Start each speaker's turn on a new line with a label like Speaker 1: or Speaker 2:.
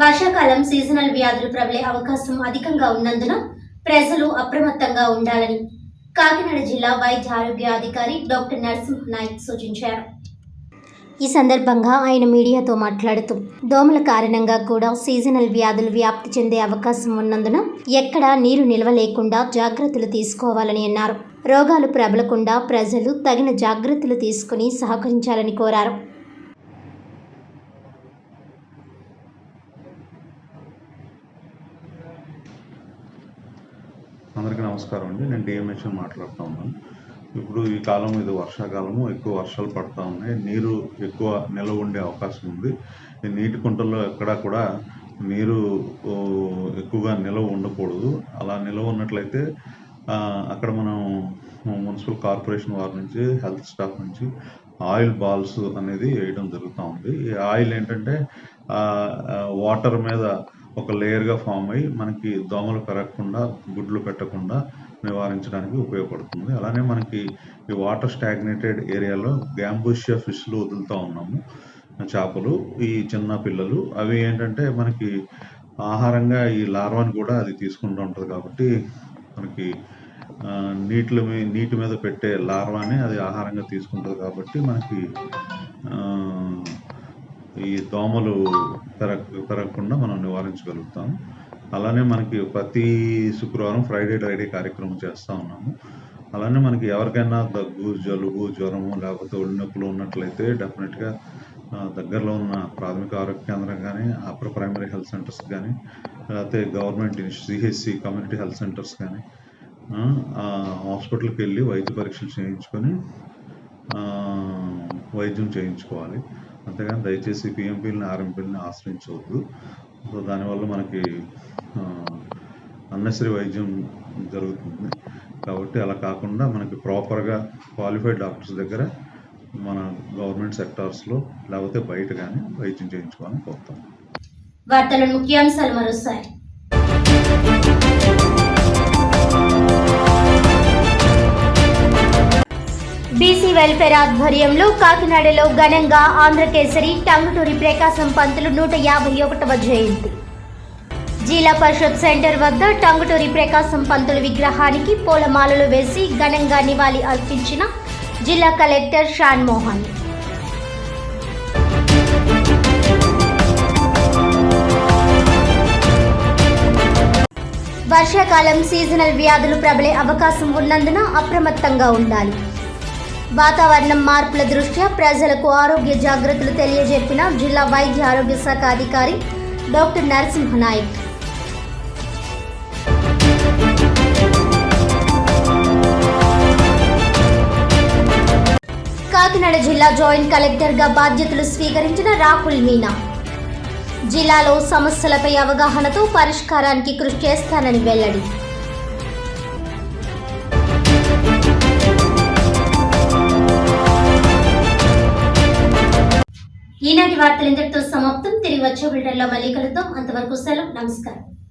Speaker 1: వర్షాకాలం సీజనల్ వ్యాధులు ప్రబలే అవకాశం అధికంగా ఉన్నందున ప్రజలు అప్రమత్తంగా ఉండాలని కాకినాడ జిల్లా వైద్య ఆరోగ్య అధికారి డాక్టర్ నరసింహ నాయక్ సూచించారు. ఈ సందర్భంగా ఆయన మీడియాతో మాట్లాడుతూ దోమల కారణంగా కూడా సీజనల్ వ్యాధులు వ్యాప్తి చెందే అవకాశం ఉన్నందున ఎక్కడా నీరు నిల్వ లేకుండా జాగ్రత్తలు తీసుకోవాలని అన్నారు. రోగాలు ప్రబలకుండా ప్రజలు తగిన జాగ్రత్తలు తీసుకుని సహకరించాలని కోరారు.
Speaker 2: అందరికీ నమస్కారం అండి. నేను డిఎంహెచ్ఎం మాట్లాడుతూ ఉన్నాను. ఇప్పుడు ఈ కాలం ఇది వర్షాకాలము. ఎక్కువ వర్షాలు పడుతూ ఉన్నాయి. నీరు ఎక్కువ నిల్వ ఉండే అవకాశం ఉంది. ఈ నీటి కుంటల్లో ఎక్కడా కూడా నీరు ఎక్కువగా నిల్వ ఉండకూడదు. అలా నిల్వ ఉన్నట్లయితే అక్కడ మనం మున్సిపల్ కార్పొరేషన్ వారి నుంచి హెల్త్ స్టాఫ్ నుంచి ఆయిల్ బాల్స్ అనేది వేయడం జరుగుతూ ఉంది. ఈ ఆయిల్ ఏంటంటే వాటర్ మీద ఒక లేయర్గా ఫామ్ అయ్యి మనకి దోమలు పెరగకుండా గుడ్లు పెట్టకుండా నివారించడానికి ఉపయోగపడుతుంది. అలానే మనకి ఈ వాటర్ స్టాగ్నేటెడ్ ఏరియాలో గ్యాంబూషియా ఫిష్లు వదులుతూ ఉన్నాము. చేపలు ఈ చిన్న పిల్లలు అవి ఏంటంటే మనకి ఆహారంగా ఈ లార్వాని కూడా అది తీసుకుంటూ ఉంటుంది కాబట్టి మనకి నీటిలో మీ నీటి మీద పెట్టే లార్వాని అది ఆహారంగా తీసుకుంటుంది కాబట్టి మనకి ఈ దోమలు పెరగ పెరగకుండా మనం నివారించగలుగుతాం. అలానే మనకి ప్రతి శుక్రవారం ఫ్రైడే డ్రైడే కార్యక్రమం చేస్తూ ఉన్నాము. అలానే మనకి ఎవరికైనా దగ్గు జలుబు జ్వరము లేకపోతే ఒళ్ళు నొప్పులు ఉన్నట్లయితే డెఫినెట్గా దగ్గరలో ఉన్న ప్రాథమిక ఆరోగ్య కేంద్రం కానీ అప్పర్ ప్రైమరీ హెల్త్ సెంటర్స్ కానీ లేకపోతే government CHC community health centres కానీ హాస్పిటల్కి వెళ్ళి వైద్య పరీక్షలు చేయించుకొని వైద్యం చేయించుకోవాలి. అంతేగాని దయచేసి పిఎంపీలని ఆర్ఎంపీలని ఆశ్రయించవద్దు. సో దానివల్ల మనకి అన్నెసరీ వైద్యం జరుగుతుంది. కాబట్టి అలా కాకుండా మనకి ప్రాపర్గా క్వాలిఫైడ్ డాక్టర్స్ దగ్గర మన గవర్నమెంట్ సెక్టార్స్లో లేకపోతే బయట కానీ వైద్యం చేయించుకోవాలని కోరుతాం.
Speaker 1: వార్తల ముఖ్యాంశాలు మరోసారి. బీసీ వెల్ఫేర్ ఆధ్వర్యంలో కాకినాడలో ఘనంగా ఆంధ్రకేసరి టంగుటూరి ప్రకాశం పంతులు నూట యాభై ఒకటవ జయంతి. జిల్లా పరిషత్ సెంటర్ వద్ద టంగుటూరి ప్రకాశం పంతులు విగ్రహానికి పూలమాలలు వేసి ఘనంగా నివాళి అర్పించిన జిల్లా కలెక్టర్ షాన్ మోహన్ వర్షాకాలం సీజనల్ వ్యాధులు ప్రబలే అవకాశం ఉన్నందున అప్రమత్తంగా ఉండాలి. వాతావరణం మార్పుల దృష్ట్యా ప్రజలకు ఆరోగ్య జాగ్రత్తలు తెలియజెప్పిన జిల్లా వైద్య ఆరోగ్య శాఖ అధికారి డాక్టర్ నరసింహ నాయక్. కాకినాడ జిల్లా జాయింట్ కలెక్టర్గా బాధ్యతలు స్వీకరించిన రాహుల్ మీనా. జిల్లాలో సమస్యలపై అవగాహనతో పరిష్కారానికి కృషి చేస్తానని వెల్లడి. ఈనాటి వార్తలు ఇంతటితో సమాప్తం. తిరిగి వచ్చే బిల్డర్లో మళ్ళీ కలుద్దాం. అంతవరకు సెలవు. నమస్కారం.